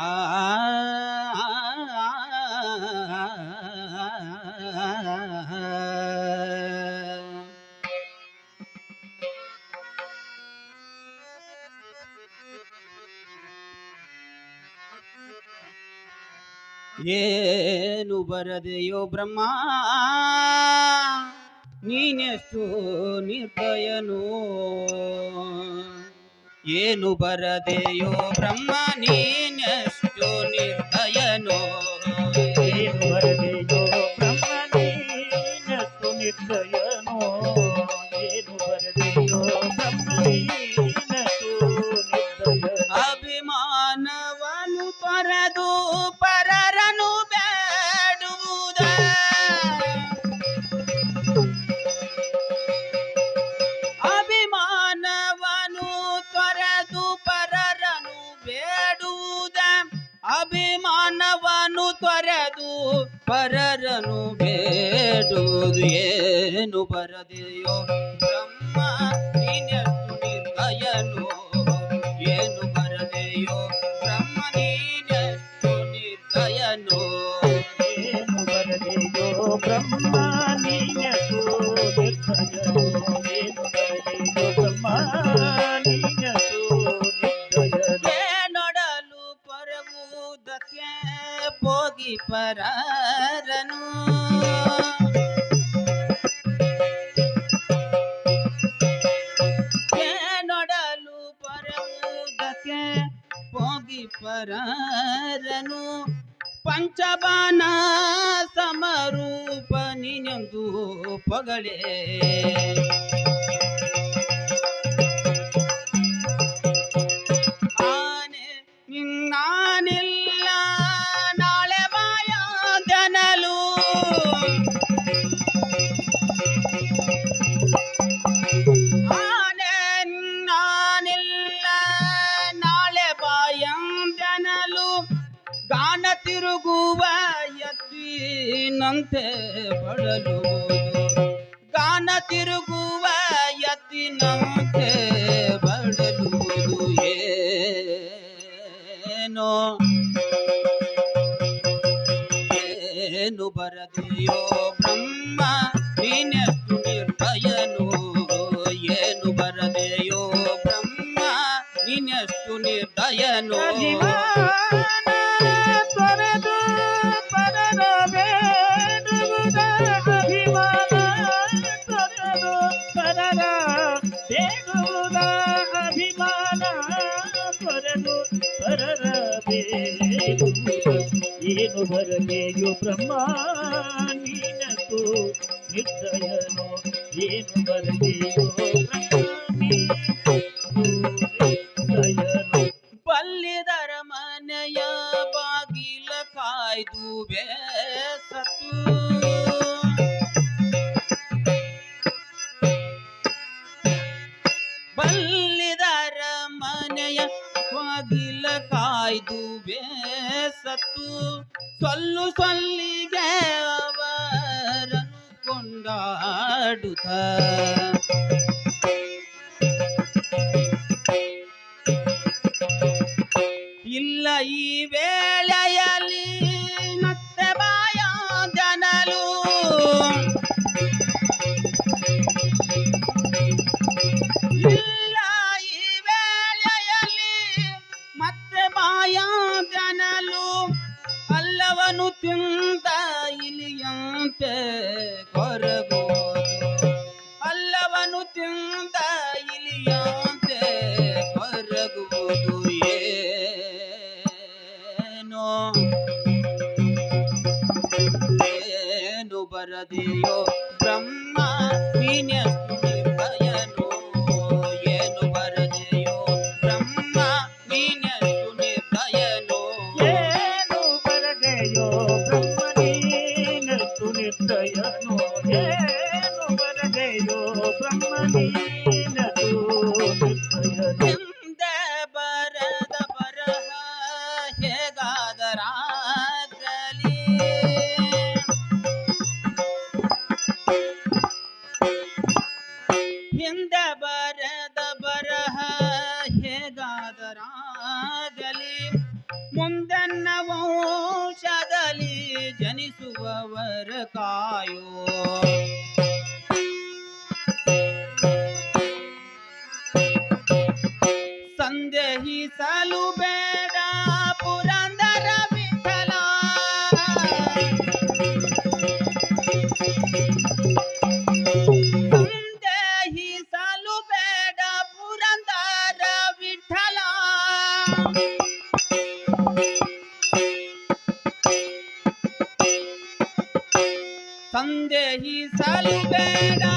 ಆ ಏನು ಬರದೆಯೋ ಬ್ರಹ್ಮ ನೀನೆಷ್ಟು ನಿರ್ದಯನು ಏನು ಬರದೆಯೋ ಬ್ರಹ್ಮ ನೀನೆಷ್ಟು ಪರರನು ಬೇಡುವುದು ಏನು ಬರದೆಯೋ ಬ್ರಹ್ಮ ನೀನೆಷ್ಟು ನಿರ್ದಯನು ಏನು ಬರದೆಯೋ ಬ್ರಹ್ಮ ನೀನೆಷ್ಟು ನಿರ್ದಯನು ಏನು ಬರದೆಯೋ ಬ್ರಹ್ಮನೀನಷ್ಟು ಪಂಚಬಾನ ಸಮರೂಪ ನೀನೆಂದು ಪೊಗಳೆ ಆನೆ ನಿನ್ನಾನಿಲ್ಲ ಎತ್ತಿನಂತೆ ಬಡಲುವುದು ಗಾನ ತಿರುಗುವ ಎತ್ತಿನಂತೆ ಬಡಲುವುದು ಏನೋ ಏನು ಬರದೆಯೋ ಬ್ರಹ್ಮ ನೀನೆಷ್ಟು ನಿರ್ಭಯನು ಏನು ಬರದೆಯೋ ಬ್ರಹ್ಮ ನೀನೆಷ್ಟು ನಿರ್ದಯನು ಏನು ಬರಲೇಯೋ ಬ್ರಹ್ಮ ನೀನಕು ನಿಶ್ಚಯನು ಏನು ಬರಲೇಯೋ ಬಲ್ಲಿದರ ಮನೆಯ ಬಾಗಿಲ ಕಾಯ್ದು ಬೇಸತ್ತು. ಬಲ್ಲಿದರ ಮನೆಯ ಬಾಗಿಲ ಕಾಯ್ದು ಬೇಸತ್ತು. ಸೊಲ್ಲು ಸೊಲ್ಲಿಗೆ ಅವರನ್ನು ಕೊಂಡಾಡುತ್ತ ಇಲ್ಲ ಈ ವೇಳೆಯಲ್ಲಿ দিও आयो। संध्या ही सालू बे ಹಿಂದೆ ಈ ಸಾಲು ಬೇಡ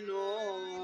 ನು